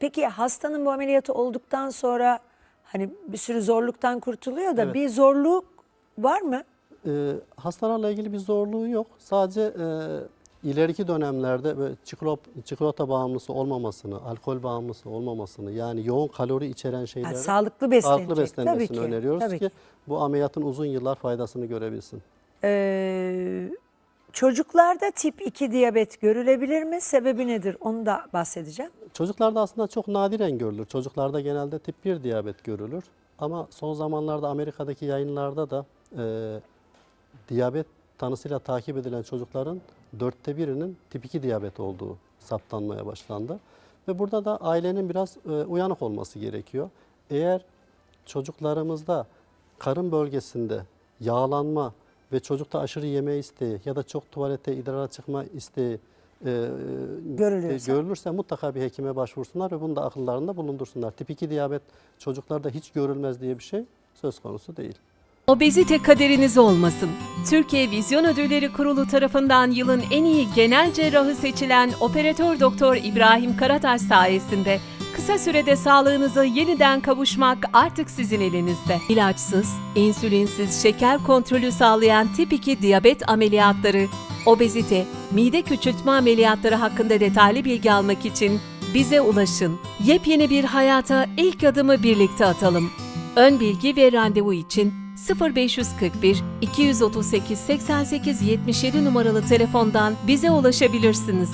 Peki hastanın bu ameliyatı olduktan sonra hani bir sürü zorluktan kurtuluyor da Evet. bir zorluk var mı? Ee, hastalarla ilgili bir zorluğu yok. Sadece e, ileriki dönemlerde böyle çikolata, çikolata bağımlısı olmamasını, alkol bağımlısı olmamasını yani yoğun kalori içeren şeyleri sağlıklı beslenecek. sağlıklı beslenmesini Tabii ki, öneriyoruz tabii ki, ki. bu ameliyatın uzun yıllar faydasını görebilsin. Ee, çocuklarda tip 2 diyabet görülebilir mi? Sebebi nedir? Onu da bahsedeceğim. Çocuklarda aslında çok nadiren görülür. Çocuklarda genelde tip 1 diyabet görülür. Ama son zamanlarda Amerika'daki yayınlarda da e, diyabet tanısıyla takip edilen çocukların dörtte birinin tip 2 diyabet olduğu saptanmaya başlandı. Ve burada da ailenin biraz e, uyanık olması gerekiyor. Eğer çocuklarımızda karın bölgesinde yağlanma ve çocukta aşırı yeme isteği ya da çok tuvalete idrara çıkma isteği e, e, görülürse mutlaka bir hekime başvursunlar ve bunu da akıllarında bulundursunlar. Tip 2 diyabet çocuklarda hiç görülmez diye bir şey söz konusu değil. Obezite kaderiniz olmasın. Türkiye Vizyon Ödülleri Kurulu tarafından yılın en iyi genel cerrahı seçilen operatör doktor İbrahim Karataş sayesinde kısa sürede sağlığınıza yeniden kavuşmak artık sizin elinizde. İlaçsız, insülinsiz şeker kontrolü sağlayan tip 2 diyabet ameliyatları, obezite, mide küçültme ameliyatları hakkında detaylı bilgi almak için bize ulaşın. Yepyeni bir hayata ilk adımı birlikte atalım. Ön bilgi ve randevu için 0541 238 88 77 numaralı telefondan bize ulaşabilirsiniz.